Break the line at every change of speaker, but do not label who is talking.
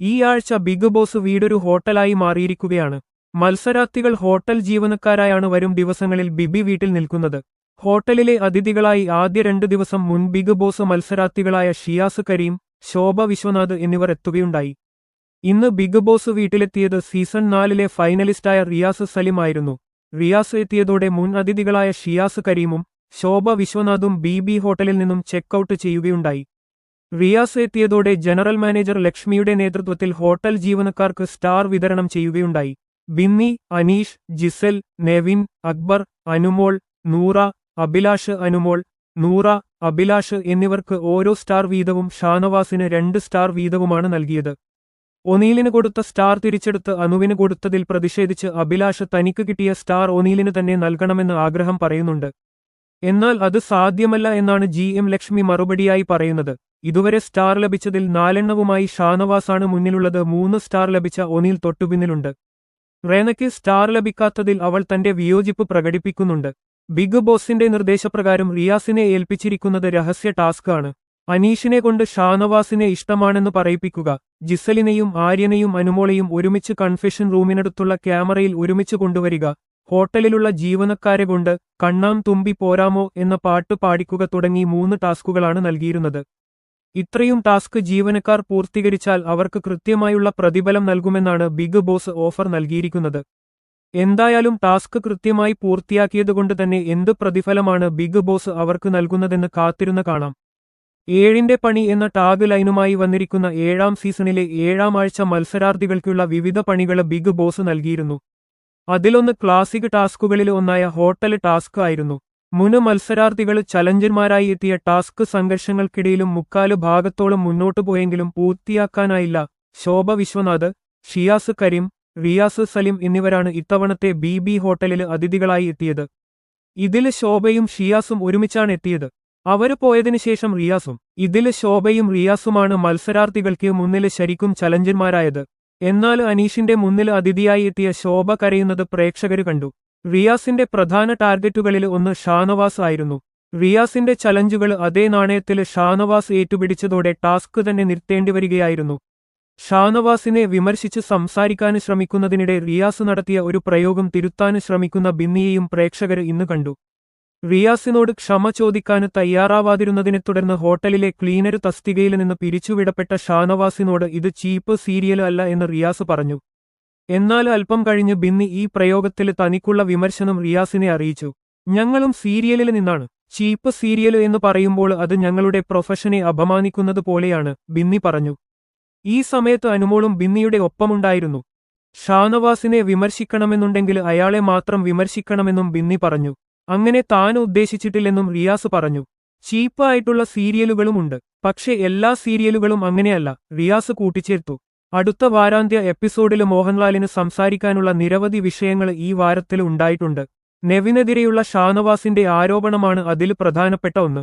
ഈ ആഴ്ച big boss വീടൊരു ഹോട്ടലായി മാറിയിരിക്കുകയാണ്. മത്സരാർത്ഥികൾ ഹോട്ടൽ ജീവനക്കാരായാണ് വരും ദിവസങ്ങളിൽ ബിബി വീട്ടിൽ നിൽക്കുന്നത്. ഹോട്ടലിലെ അതിഥികളായി ആദ്യ രണ്ടു ദിവസം മുൻ ബിഗ് ബോസ് മത്സരാർത്ഥികളായ ഷിയാസ് കരീം ശോഭ വിശ്വനാഥ് എന്നിവർ എത്തുകയുണ്ടായി. ഇന്ന് ബിഗ് ബോസ് വീട്ടിലെത്തിയത് സീസൺ നാലിലെ ഫൈനലിസ്റ്റായ റിയാസ് സലിം ആയിരുന്നു. റിയാസ് എത്തിയതോടെ മുൻ അതിഥികളായ ഷിയാസ് കരീമും ശോഭ വിശ്വനാഥും ബി ബി ഹോട്ടലിൽ നിന്നും ചെക്ക് ഔട്ട് ചെയ്യുകയുണ്ടായി. റിയാസ് എത്തിയതോടെ ജനറൽ മാനേജർ ലക്ഷ്മിയുടെ നേതൃത്വത്തിൽ ഹോട്ടൽ ജീവനക്കാർക്ക് സ്റ്റാർ വിതരണം ചെയ്യുകയുണ്ടായി. ബിന്നി അനീഷ് ജിസൽ നെവിൻ അക്ബർ അനുമോൾ നൂറ അഭിലാഷ് അനുമോൾ നൂറ അഭിലാഷ് എന്നിവർക്ക് ഓരോ സ്റ്റാർ വീതവും ഷാനവാസിന് രണ്ട് സ്റ്റാർ വീതവുമാണ് നൽകിയത്. ഒനീലിന് കൊടുത്ത സ്റ്റാർ തിരിച്ചെടുത്ത് അനുവിന് കൊടുത്തതിൽ പ്രതിഷേധിച്ച് അഭിലാഷ് തനിക്ക് കിട്ടിയ സ്റ്റാർ ഒനീലിന് തന്നെ നൽകണമെന്ന് ആഗ്രഹം പറയുന്നുണ്ട്. എന്നാൽ അത് സാധ്യമല്ല എന്നാണ് ജി എം ലക്ഷ്മി മറുപടിയായി പറയുന്നത്. ഇതുവരെ സ്റ്റാർ ലഭിച്ചതിൽ നാലെണ്ണവുമായി ഷാനവാസാണ് മുന്നിലുള്ളത്. മൂന്ന് സ്റ്റാർ ലഭിച്ച ഒന്നിൽ തൊട്ടുപിന്നിലുണ്ട്. റേനയ്ക്ക് സ്റ്റാർ ലഭിക്കാത്തതിൽ അവൾ തന്റെ വിയോജിപ്പ് പ്രകടിപ്പിക്കുന്നുണ്ട്. ബിഗ് ബോസിന്റെ നിർദ്ദേശപ്രകാരം റിയാസിനെ ഏൽപ്പിച്ചിരിക്കുന്നത് രഹസ്യ ടാസ്ക് ആണ്. അനീഷിനെ കൊണ്ട് ഷാനവാസിനെ ഇഷ്ടമാണെന്ന് പറയിപ്പിക്കുക. ജിസലിനെയും ആര്യനെയും അനുമോളെയും ഒരുമിച്ച് കൺഫെഷൻ റൂമിനടുത്തുള്ള ക്യാമറയിൽ ഒരുമിച്ച് കൊണ്ടുവരിക. ഹോട്ടലിലുള്ള ജീവനക്കാരെ കൊണ്ട് കണ്ണാം തുമ്പി പോരാമോ എന്ന പാട്ട് പാടിക്കുക തുടങ്ങി മൂന്ന് ടാസ്കുകളാണ് നൽകിയിരുന്നത്. ഇത്രയും ടാസ്ക് ജീവനക്കാർ പൂർത്തീകരിച്ചാൽ അവർക്ക് കൃത്യമായുള്ള പ്രതിഫലം നൽകുമെന്നാണ് ബിഗ് ബോസ് ഓഫർ നൽകിയിരിക്കുന്നത്. എന്തായാലും ടാസ്ക് കൃത്യമായി പൂർത്തിയാക്കിയതുകൊണ്ട് തന്നെ എന്ത് പ്രതിഫലമാണ് ബിഗ് ബോസ് അവർക്ക് നൽകുന്നതെന്ന് കാത്തിരുന്ന് കാണാം. ഏഴിന്റെ പണി എന്ന ടാഗ് ലൈനുമായി വന്നിരിക്കുന്ന ഏഴാം സീസണിലെ ഏഴാം ആഴ്ച മത്സരാർത്ഥികൾക്കുള്ള വിവിധ പണികൾ ബിഗ് ബോസ് നൽകിയിരുന്നു. അതിലൊന്ന് ക്ലാസിക് ടാസ്കുകളിൽ ഒന്നായ ഹോട്ടൽ ടാസ്ക് ആയിരുന്നു. മുന് മത്സരാർത്ഥികൾ ചലഞ്ചർമാരായി എത്തിയ ടാസ്ക് സംഘർഷങ്ങൾക്കിടയിലും മുക്കാൽ ഭാഗത്തോളം മുന്നോട്ടു പോയെങ്കിലും പൂർത്തിയാക്കാനായില്ല. ശോഭ വിശ്വനാഥ് ഷിയാസ് കരീം റിയാസ് സലിം എന്നിവരാണ് ഇത്തവണത്തെ ബി ബി ഹോട്ടലിൽ അതിഥികളായി എത്തിയത്. ഇതിൽ ശോഭയും ഷിയാസും ഒരുമിച്ചാണ് എത്തിയത്. അവർ പോയതിനു ശേഷം റിയാസും ഇതിൽ ശോഭയും റിയാസുമാണ് മത്സരാർത്ഥികൾക്ക് മുന്നിൽ ശരിക്കും ചലഞ്ചന്മാരായത് എന്നാൽ അനീഷിന്റെ മുന്നിൽ അതിഥിയായി എത്തിയ ശോഭ കരയുന്നത് പ്രേക്ഷകർ കണ്ടു. റിയാസിന്റെ പ്രധാന ടാർഗറ്റുകളിൽ ഒന്ന് ഷാനവാസ് ആയിരുന്നു. റിയാസിന്റെ ചലഞ്ചുകൾ അതേ നാണയത്തിൽ ഷാനവാസ് ഏറ്റുപിടിച്ചതോടെ ടാസ്ക് തന്നെ നിർത്തേണ്ടി വരികയായിരുന്നു. ഷാനവാസിനെ വിമർശിച്ച് സംസാരിക്കാൻ ശ്രമിക്കുന്നതിനിടെ റിയാസ് നടത്തിയ ഒരു പ്രയോഗം തിരുത്താൻ ശ്രമിക്കുന്ന ബിന്നിയെയും പ്രേക്ഷകർ ഇന്ന് കണ്ടു. റിയാസിനോട് ക്ഷമ ചോദിക്കാൻ തയ്യാറാവാതിരുന്നതിനെ തുടർന്ന് ഹോട്ടലിലെ ക്ലീനർ തസ്തികയിൽ നിന്ന് പിരിച്ചുവിടപ്പെട്ട ഷാനവാസിനോട് ഇത് ചീപ്പ് സീരിയൽ അല്ല എന്ന് റിയാസ് പറഞ്ഞു. എന്നാൽ അല്പം കഴിഞ്ഞ് ബിന്നി ഈ പ്രയോഗത്തിൽ തനിക്കുള്ള വിമർശനം റിയാസിനെ അറിയിച്ചു. ഞങ്ങളും സീരിയലിൽ നിന്നാണ്. ചീപ്പ് സീരിയൽ എന്ന് പറയുമ്പോൾ അത് ഞങ്ങളുടെ പ്രൊഫഷനെ അപമാനിക്കുന്നത് പോലെയാണ് ബിന്നി പറഞ്ഞു. ഈ സമയത്ത് അനുമോളും ബിന്നിയുടെ ഒപ്പമുണ്ടായിരുന്നു. ഷാനവാസിനെ വിമർശിക്കണമെന്നുണ്ടെങ്കിൽ അയാളെ മാത്രം വിമർശിക്കണമെന്നും ബിന്നി പറഞ്ഞു. അങ്ങനെ താൻ ഉദ്ദേശിച്ചിട്ടില്ലെന്നും റിയാസ് പറഞ്ഞു. ചീപ്പായിട്ടുള്ള സീരിയലുകളുമുണ്ട്. പക്ഷേ എല്ലാ സീരിയലുകളും അങ്ങനെയല്ല റിയാസ് കൂട്ടിച്ചേർത്തു. അടുത്ത വാരാന്ത്യ എപ്പിസോഡിൽ മോഹൻലാലിന് സംസാരിക്കാനുള്ള നിരവധി വിഷയങ്ങൾ ഈ വാരത്തിൽ ഉണ്ടായിട്ടുണ്ട്. നെവിനെതിരെയുള്ള ഷാനവാസിന്റെ ആരോപണമാണ് അതിൽ പ്രധാനപ്പെട്ട ഒന്ന്.